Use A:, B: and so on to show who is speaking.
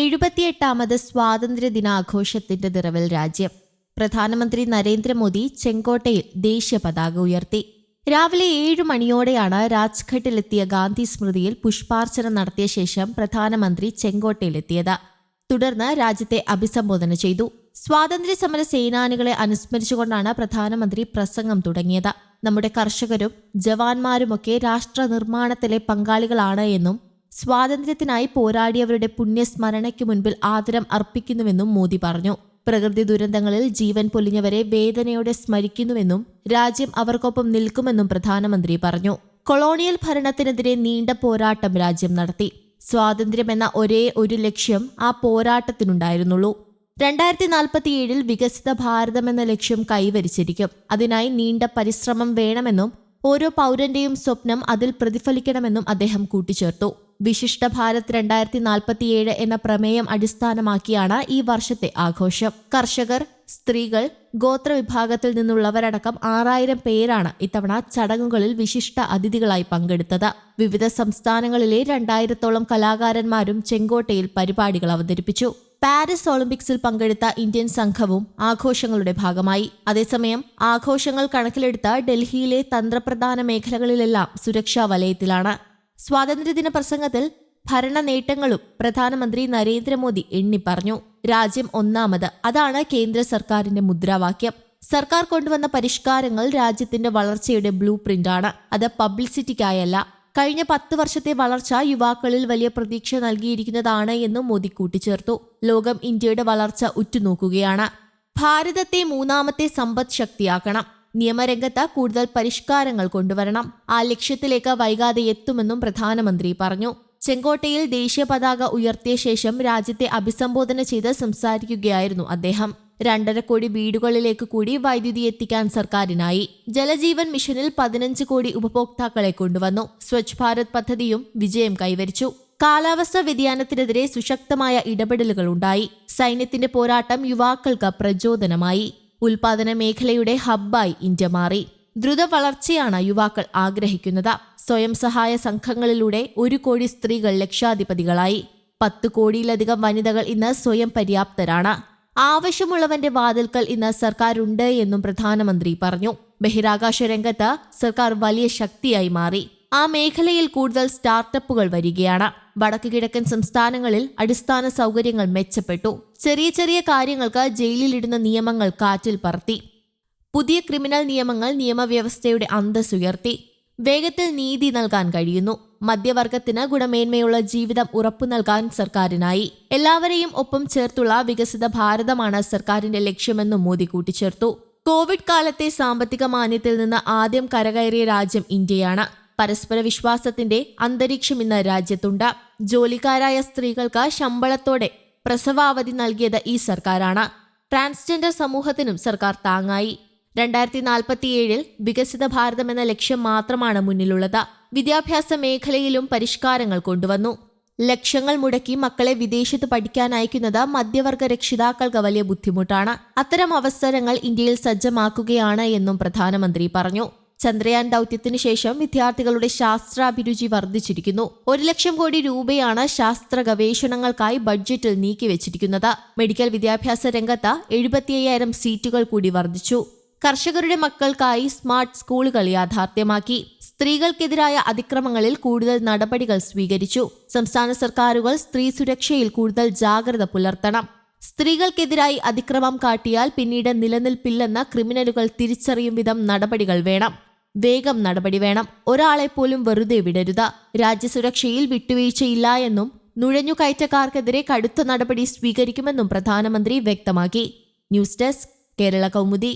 A: എഴുപത്തിയെട്ടാമത് സ്വാതന്ത്ര്യ ദിനാഘോഷത്തിന്റെ നിറവിൽ രാജ്യം പ്രധാനമന്ത്രി നരേന്ദ്രമോദി ചെങ്കോട്ടയിൽ ദേശീയ പതാക ഉയർത്തി രാവിലെ ഏഴു മണിയോടെയാണ് രാജ്ഘട്ടിലെത്തിയ ഗാന്ധി സ്മൃതിയിൽ പുഷ്പാർച്ചന നടത്തിയ ശേഷം പ്രധാനമന്ത്രി ചെങ്കോട്ടയിലെത്തിയത് തുടർന്ന് രാജ്യത്തെ അഭിസംബോധന ചെയ്തു സ്വാതന്ത്ര്യ സമര സേനാനികളെ അനുസ്മരിച്ചുകൊണ്ടാണ് പ്രധാനമന്ത്രി പ്രസംഗം തുടങ്ങിയത് നമ്മുടെ കർഷകരും ജവാന്മാരുമൊക്കെ രാഷ്ട്ര നിർമ്മാണത്തിലെ പങ്കാളികളാണ് എന്നും സ്വാതന്ത്ര്യത്തിനായി പോരാടിയവരുടെ പുണ്യസ്മരണയ്ക്കു മുൻപിൽ ആദരം അർപ്പിക്കുന്നുവെന്നും മോദി പറഞ്ഞു പ്രകൃതി ദുരന്തങ്ങളിൽ ജീവൻ പൊലിഞ്ഞവരെ വേദനയോടെ സ്മരിക്കുന്നുവെന്നും രാജ്യം അവർക്കൊപ്പം നിൽക്കുമെന്നും പ്രധാനമന്ത്രി പറഞ്ഞു കൊളോണിയൽ ഭരണത്തിനെതിരെ നീണ്ട പോരാട്ടം രാജ്യം നടത്തി സ്വാതന്ത്ര്യമെന്ന ഒരേ ഒരു ലക്ഷ്യം ആ പോരാട്ടത്തിനുണ്ടായിരുന്നുള്ളൂ രണ്ടായിരത്തി നാൽപ്പത്തിയേഴിൽ വികസിത ഭാരതമെന്ന ലക്ഷ്യം കൈവരിച്ചിരിക്കും അതിനായി നീണ്ട പരിശ്രമം വേണമെന്നും ഓരോ പൗരന്റെയും സ്വപ്നം അതിൽ പ്രതിഫലിക്കണമെന്നും അദ്ദേഹം കൂട്ടിച്ചേർത്തു വിശിഷ്ട ഭാരത് രണ്ടായിരത്തി നാൽപ്പത്തിയേഴ് എന്ന പ്രമേയം അടിസ്ഥാനമാക്കിയാണ് ഈ വർഷത്തെ ആഘോഷം കർഷകർ സ്ത്രീകൾ ഗോത്രവിഭാഗത്തിൽ നിന്നുള്ളവരടക്കം ആറായിരം പേരാണ് ഇത്തവണ ചടങ്ങുകളിൽ വിശിഷ്ട അതിഥികളായി പങ്കെടുത്തത് വിവിധ സംസ്ഥാനങ്ങളിലെ രണ്ടായിരത്തോളം കലാകാരന്മാരും ചെങ്കോട്ടയിൽ പരിപാടികൾ അവതരിപ്പിച്ചു പാരീസ് ഒളിമ്പിക്സിൽ പങ്കെടുത്ത ഇന്ത്യൻ സംഘവും ആഘോഷങ്ങളുടെ ഭാഗമായി അതേസമയം ആഘോഷങ്ങൾ കണക്കിലെടുത്ത ഡൽഹിയിലെ തന്ത്രപ്രധാന മേഖലകളിലെല്ലാം സുരക്ഷാ വലയത്തിലാണ് സ്വാതന്ത്ര്യദിന പ്രസംഗത്തിൽ ഭരണ നേട്ടങ്ങളും പ്രധാനമന്ത്രി നരേന്ദ്രമോദി പറഞ്ഞു രാജ്യം ഒന്നാമത് അതാണ് കേന്ദ്ര സർക്കാരിന്റെ മുദ്രാവാക്യം സർക്കാർ കൊണ്ടുവന്ന പരിഷ്കാരങ്ങൾ രാജ്യത്തിന്റെ വളർച്ചയുടെ ബ്ലൂ പ്രിന്റാണ് അത് പബ്ലിസിറ്റിക്കായല്ല കഴിഞ്ഞ പത്ത് വർഷത്തെ വളർച്ച യുവാക്കളിൽ വലിയ പ്രതീക്ഷ നൽകിയിരിക്കുന്നതാണ് എന്നും മോദി കൂട്ടിച്ചേർത്തു ലോകം ഇന്ത്യയുടെ വളർച്ച ഉറ്റുനോക്കുകയാണ് ഭാരതത്തെ മൂന്നാമത്തെ സമ്പദ് ശക്തിയാക്കണം നിയമരംഗത്ത് കൂടുതൽ പരിഷ്കാരങ്ങൾ കൊണ്ടുവരണം ആ ലക്ഷ്യത്തിലേക്ക് വൈകാതെ എത്തുമെന്നും പ്രധാനമന്ത്രി പറഞ്ഞു ചെങ്കോട്ടയിൽ ദേശീയ പതാക ഉയർത്തിയ ശേഷം രാജ്യത്തെ അഭിസംബോധന ചെയ്ത് സംസാരിക്കുകയായിരുന്നു അദ്ദേഹം രണ്ടര കോടി വീടുകളിലേക്ക് കൂടി വൈദ്യുതി എത്തിക്കാൻ സർക്കാരിനായി ജലജീവൻ മിഷനിൽ പതിനഞ്ച് കോടി ഉപഭോക്താക്കളെ കൊണ്ടുവന്നു സ്വച്ഛ് ഭാരത് പദ്ധതിയും വിജയം കൈവരിച്ചു കാലാവസ്ഥാ വ്യതിയാനത്തിനെതിരെ സുശക്തമായ ഇടപെടലുകൾ ഉണ്ടായി സൈന്യത്തിന്റെ പോരാട്ടം യുവാക്കൾക്ക് പ്രചോദനമായി ഉൽപാദന മേഖലയുടെ ഹബ്ബായി ഇന്ത്യ മാറി ദ്രുത വളർച്ചയാണ് യുവാക്കൾ ആഗ്രഹിക്കുന്നത് സ്വയം സഹായ സംഘങ്ങളിലൂടെ ഒരു കോടി സ്ത്രീകൾ ലക്ഷാധിപതികളായി പത്ത് കോടിയിലധികം വനിതകൾ ഇന്ന് സ്വയം പര്യാപ്തരാണ് ആവശ്യമുള്ളവന്റെ വാതിൽക്കൽ ഇന്ന് സർക്കാരുണ്ട് എന്നും പ്രധാനമന്ത്രി പറഞ്ഞു ബഹിരാകാശ രംഗത്ത് സർക്കാർ വലിയ ശക്തിയായി മാറി ആ മേഖലയിൽ കൂടുതൽ സ്റ്റാർട്ടപ്പുകൾ വരികയാണ് കിഴക്കൻ സംസ്ഥാനങ്ങളിൽ അടിസ്ഥാന സൗകര്യങ്ങൾ മെച്ചപ്പെട്ടു ചെറിയ ചെറിയ കാര്യങ്ങൾക്ക് ജയിലിലിടുന്ന നിയമങ്ങൾ കാറ്റിൽ പറത്തി പുതിയ ക്രിമിനൽ നിയമങ്ങൾ നിയമവ്യവസ്ഥയുടെ ഉയർത്തി വേഗത്തിൽ നീതി നൽകാൻ കഴിയുന്നു മധ്യവർഗത്തിന് ഗുണമേന്മയുള്ള ജീവിതം ഉറപ്പു നൽകാൻ സർക്കാരിനായി എല്ലാവരെയും ഒപ്പം ചേർത്തുള്ള വികസിത ഭാരതമാണ് സർക്കാരിന്റെ ലക്ഷ്യമെന്നും മോദി കൂട്ടിച്ചേർത്തു കോവിഡ് കാലത്തെ സാമ്പത്തിക മാന്യത്തിൽ നിന്ന് ആദ്യം കരകയറിയ രാജ്യം ഇന്ത്യയാണ് പരസ്പര വിശ്വാസത്തിന്റെ അന്തരീക്ഷം ഇന്ന് രാജ്യത്തുണ്ട് ജോലിക്കാരായ സ്ത്രീകൾക്ക് ശമ്പളത്തോടെ പ്രസവാവധി നൽകിയത് ഈ സർക്കാരാണ് ട്രാൻസ്ജെൻഡർ സമൂഹത്തിനും സർക്കാർ താങ്ങായി രണ്ടായിരത്തി നാൽപ്പത്തിയേഴിൽ വികസിത ഭാരതം എന്ന ലക്ഷ്യം മാത്രമാണ് മുന്നിലുള്ളത് വിദ്യാഭ്യാസ മേഖലയിലും പരിഷ്കാരങ്ങൾ കൊണ്ടുവന്നു ലക്ഷ്യങ്ങൾ മുടക്കി മക്കളെ വിദേശത്ത് പഠിക്കാൻ അയക്കുന്നത് മധ്യവർഗ രക്ഷിതാക്കൾക്ക് വലിയ ബുദ്ധിമുട്ടാണ് അത്തരം അവസരങ്ങൾ ഇന്ത്യയിൽ സജ്ജമാക്കുകയാണ് എന്നും പ്രധാനമന്ത്രി പറഞ്ഞു ചന്ദ്രയാൻ ദൗത്യത്തിന് ശേഷം വിദ്യാർത്ഥികളുടെ ശാസ്ത്രാഭിരുചി വർദ്ധിച്ചിരിക്കുന്നു ഒരു ലക്ഷം കോടി രൂപയാണ് ശാസ്ത്ര ഗവേഷണങ്ങൾക്കായി ബഡ്ജറ്റിൽ നീക്കിവച്ചിരിക്കുന്നത് മെഡിക്കൽ വിദ്യാഭ്യാസ രംഗത്ത് എഴുപത്തിയ്യായിരം സീറ്റുകൾ കൂടി വർദ്ധിച്ചു കർഷകരുടെ മക്കൾക്കായി സ്മാർട്ട് സ്കൂളുകൾ യാഥാർത്ഥ്യമാക്കി സ്ത്രീകൾക്കെതിരായ അതിക്രമങ്ങളിൽ കൂടുതൽ നടപടികൾ സ്വീകരിച്ചു സംസ്ഥാന സർക്കാരുകൾ സ്ത്രീ സുരക്ഷയിൽ കൂടുതൽ ജാഗ്രത പുലർത്തണം സ്ത്രീകൾക്കെതിരായി അതിക്രമം കാട്ടിയാൽ പിന്നീട് നിലനിൽപ്പില്ലെന്ന് ക്രിമിനലുകൾ തിരിച്ചറിയും വിധം നടപടികൾ വേണം വേഗം നടപടി വേണം ഒരാളെപ്പോലും വെറുതെ വിടരുത് രാജ്യസുരക്ഷയിൽ വിട്ടുവീഴ്ചയില്ല എന്നും കയറ്റക്കാർക്കെതിരെ കടുത്ത നടപടി സ്വീകരിക്കുമെന്നും പ്രധാനമന്ത്രി വ്യക്തമാക്കി ന്യൂസ് ഡെസ്ക് കേരള കൗമുദി